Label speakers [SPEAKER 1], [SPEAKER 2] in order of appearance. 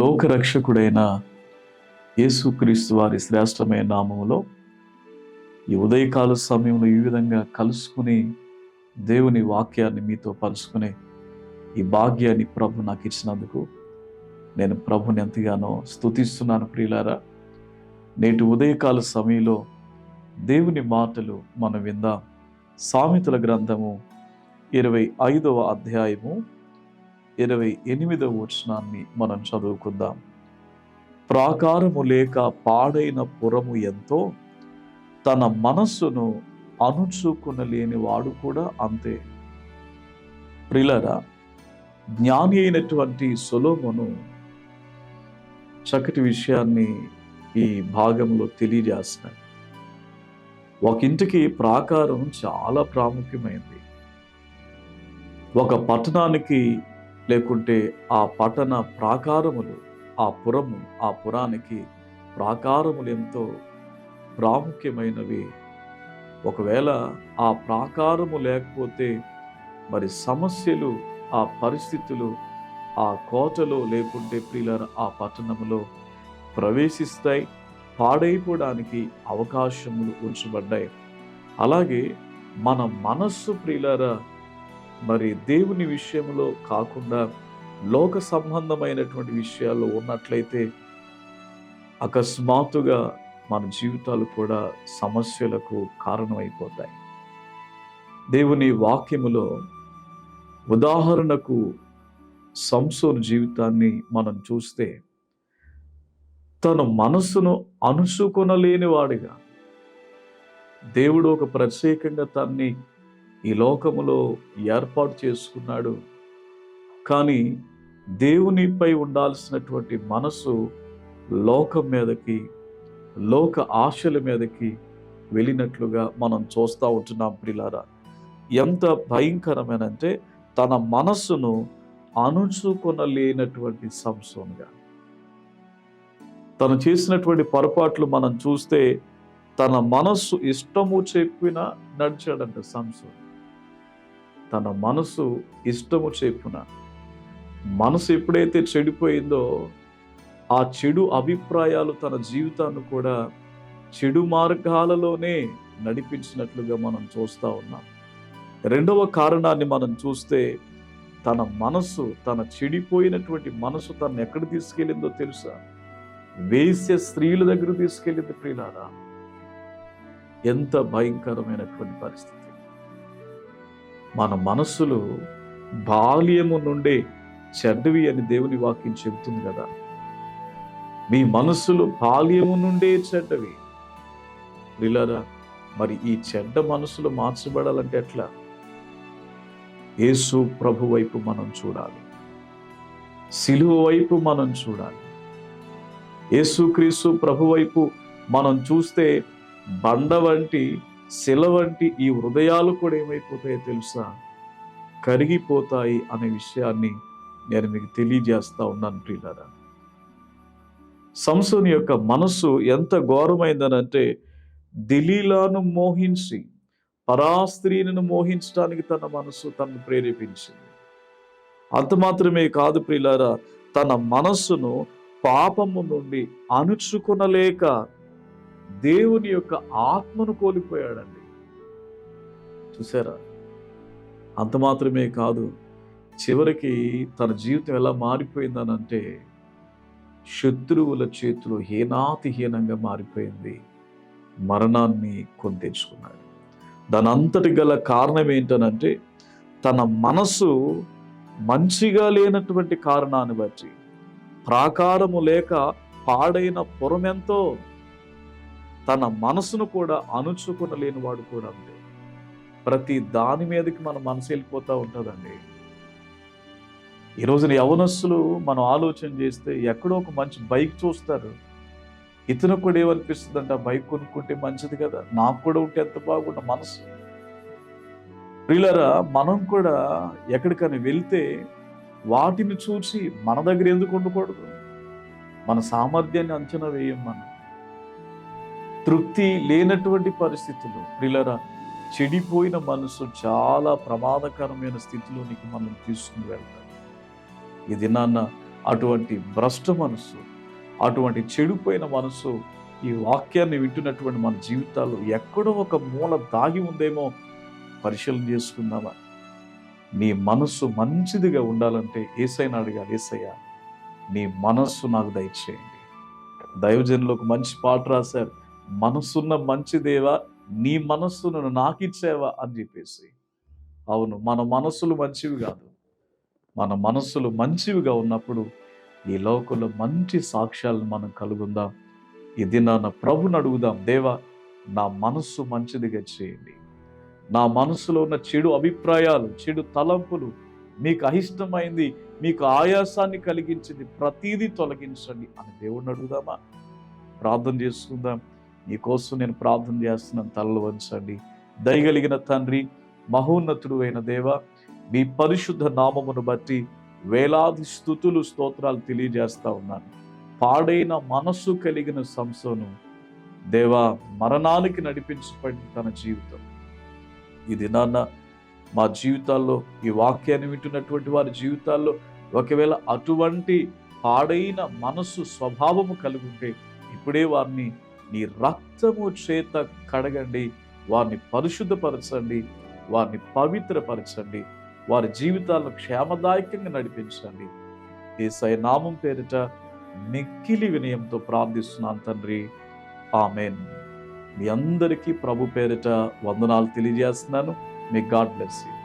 [SPEAKER 1] లోకరక్షకుడైన యేసుక్రీస్తు వారి శ్రేష్టమైన నామములో ఈ ఉదయకాల సమయంలో ఈ విధంగా కలుసుకుని దేవుని వాక్యాన్ని మీతో పలుచుకునే ఈ భాగ్యాన్ని ప్రభు నాకు ఇచ్చినందుకు నేను ప్రభుని ఎంతగానో స్తుతిస్తున్నాను ప్రియులారా. నేటి ఉదయకాల సమయంలో దేవుని మాటలు మనం విందాం. సామెతల గ్రంథము ఇరవై ఐదవ అధ్యాయము ఇరవై ఎనిమిదవ వచనాన్ని మనం చదువుకుందాం. ప్రాకారము లేక పాడైన పురము ఎంతో తన మనస్సును అణుచుకునలేని వాడు కూడా అంతే. ప్రిలరా జ్ఞాని అయినటువంటి సొలోమును చక్కటి విషయాన్ని ఈ భాగంలో తెలియజేస్తున్నాడు. ఒక ఇంటికి ప్రాకారం చాలా ప్రాముఖ్యమైంది. ఒక పట్టణానికి లేకుంటే ఆ పట్టణ ప్రాకారములు ఆ పురము ఆ పురానికి ప్రాకారములు ఎంతో ప్రాముఖ్యమైనవి. ఒకవేళ ఆ ప్రాకారము లేకపోతే మరి సమస్యలు ఆ పరిస్థితులు ఆ కోటలో లేకుంటే ప్రియులర్ ఆ పట్టణములో ప్రవేశిస్తాయి పాడైపోవడానికి అవకాశములు ఉంచబడ్డాయి. అలాగే మన మనస్సు ప్రియులరా మరి దేవుని విషయంలో కాకుండా లోక సంబంధమైనటువంటి విషయాల్లో ఉన్నట్లయితే అకస్మాత్తుగా మన జీవితాలు కూడా సమస్యలకు కారణమైపోతాయి. దేవుని వాక్యములో ఉదాహరణకు సంసోన్ జీవితాన్ని మనం చూస్తే తన మనస్సును అనుసుకొనలేని వాడిగా దేవుడు ఒక ప్రత్యేకంగా తన్ని ఈ లోకములో ఏర్పాటు చేసుకున్నాడు. కానీ దేవునిపై ఉండాల్సినటువంటి మనసు లోకం మీదకి లోక ఆశల మీదకి వెళ్ళినట్లుగా మనం చూస్తూ ఉంటున్నాం ప్రిలారా. ఎంత భయంకరమేనంటే తన మనస్సును అణుచుకొనలేనటువంటి సంసోన్గా. తను చేసినటువంటి పొరపాట్లు మనం చూస్తే తన మనస్సు ఇష్టము చెప్పిన నడిచాడంట సంసోన్. తన మనసు ఇష్టము చెప్పున మనసు ఎప్పుడైతే చెడిపోయిందో ఆ చెడు అభిప్రాయాలు తన జీవితాన్ని కూడా చెడు మార్గాలలోనే నడిపించినట్లుగా మనం చూస్తూ ఉన్నాం. రెండవ కారణాన్ని మనం చూస్తే తన మనసు తన చెడిపోయినటువంటి మనసు తను ఎక్కడ తీసుకెళ్ళిందో తెలుసా? వేశ్య స్త్రీల దగ్గర తీసుకెళ్ళింది ప్రియులారా. ఎంత భయంకరమైనటువంటి పరిస్థితి. మన మనస్సులు బాల్యము నుండే చెడ్డవి అని దేవుని వాక్యం చెబుతుంది కదా. మీ మనస్సులు బాల్యము నుండే చెడ్డవి. వీళ్ళరా మరి ఈ చెడ్డ మనసులు మార్చబడాలంటే ఎట్లా? యేసు ప్రభు వైపు మనం చూడాలి. సిలువ వైపు మనం చూడాలి. యేసుక్రీస్తు ప్రభు వైపు మనం చూస్తే బండ వంటి శిల వంటి ఈ హృదయాలు కూడా ఏమైపోతాయో తెలుసా? కరిగిపోతాయి అనే విషయాన్ని నేను మీకు తెలియజేస్తా ఉన్నాను ప్రియులారా. సంసోని యొక్క మనస్సు ఎంత ఘోరమైందనంటే దిలీలాను మోహించి పరాస్త్రీలను మోహించడానికి తన మనస్సు తనను ప్రేరేపించింది. అంత మాత్రమే కాదు ప్రియులారా తన మనస్సును పాపము నుండి అణుచుకునలేక దేవుని యొక్క ఆత్మను కోల్పోయాడండి. చూసారా? అంత మాత్రమే కాదు చివరికి తన జీవితం ఎలా మారిపోయిందనంటే శత్రువుల చేతిలో హీనాతిహీనంగా మారిపోయింది. మరణాన్ని కొని తెచ్చుకున్నాడు. దాని అంతటి గల కారణం ఏంటనంటే తన మనసు మంచిగా లేనటువంటి కారణాన్ని బట్టి ప్రాకారము లేక పాడైన పురమెంతో తన మనసును కూడా అణుచుకునలేని వాడు కూడా అంతే ప్రతి దాని మీదకి మన మనసు వెళ్ళిపోతూ ఉంటుందండి. ఈ రోజున యవనస్తులు మనం ఆలోచన చేస్తే ఎక్కడో ఒక మంచి బైక్ చూస్తారు. ఇతను కూడా ఏమనిపిస్తుందంట బైక్ కొనుక్కుంటే మంచిది కదా నాకు కూడా ఉంటే ఎంత బాగుంట మనసు. ప్రియులరా మనం కూడా ఎక్కడికైనా వెళ్తే వాటిని చూసి మన దగ్గర ఎందుకు ఉండకూడదు? మన సామర్థ్యాన్ని అంచనా వేయం మనం. తృప్తి లేనటువంటి పరిస్థితులు పిల్లరా చెడిపోయిన మనసు చాలా ప్రమాదకరమైన స్థితిలో నీకు మనం తీసుకుని వెళ్తాడు. ఈ దినాన్న అటువంటి భ్రష్ట మనసు అటువంటి చెడిపోయిన మనసు ఈ వాక్యాన్ని వింటున్నటువంటి మన జీవితాల్లో ఎక్కడో ఒక మూల దాగి ఉందేమో పరిశీలన చేసుకుందామా? నీ మనస్సు మంచిదిగా ఉండాలంటే ఏసైనా అడగాలి ఏసయ్య నీ మనస్సు నాకు దయచేయండి. దైవజనులకు మంచి పాట రాశారు. మనసున్న మంచి దేవా నీ మనస్సును నాకు ఇచ్చేవా అని చెప్పేసి. అవును మన మనస్సులు మంచివి కాదు. మన మనస్సులు మంచివిగా ఉన్నప్పుడు ఈ లోకంలో మంచి సాక్ష్యాలను మనం కలుగుందాం. ఇది నాన్న ప్రభుని అడుగుదాం దేవా నా మనస్సు మంచిదిగా చేయండి. నా మనసులో ఉన్న చెడు అభిప్రాయాలు చెడు తలంపులు మీకు అహిష్టమైంది మీకు ఆయాసాన్ని కలిగించింది ప్రతీదీ తొలగించండి అని దేవుణ్ణి అడుగుదామా? ప్రార్థన చేసుకుందాం. నీకోసం నేను ప్రార్థన చేస్తున్నాను తలలు వంచండి. దయగలిగిన తండ్రి మహోన్నతుడు అయిన దేవ మీ పరిశుద్ధ నామమును బట్టి వేలాది స్థుతులు స్తోత్రాలు తెలియజేస్తా ఉన్నాను. పాడైన మనస్సు కలిగిన సంసోను దేవా మరణానికి నడిపించబడిన తన జీవితం. ఇది నాన్న మా జీవితాల్లో ఈ వాక్యాన్ని వింటున్నటువంటి వారి జీవితాల్లో ఒకవేళ అటువంటి పాడైన మనస్సు స్వభావము కలిగి ఉంటే ఇప్పుడే వారిని నీ రక్తము చేత కడగండి వారిని పరిశుద్ధపరచండి వారిని పవిత్రపరచండి వారి జీవితాలను క్షేమదాయకంగా నడిపించండి. ఏసై నామం పేరిట మిక్కిలి వినయంతో ప్రార్థిస్తున్నాను తండ్రి. ఆమెన్. మీ అందరికీ ప్రభు పేరిట వందనాలు తెలియజేస్తున్నాను. మీ గాడ్ బ్లెస్ యూ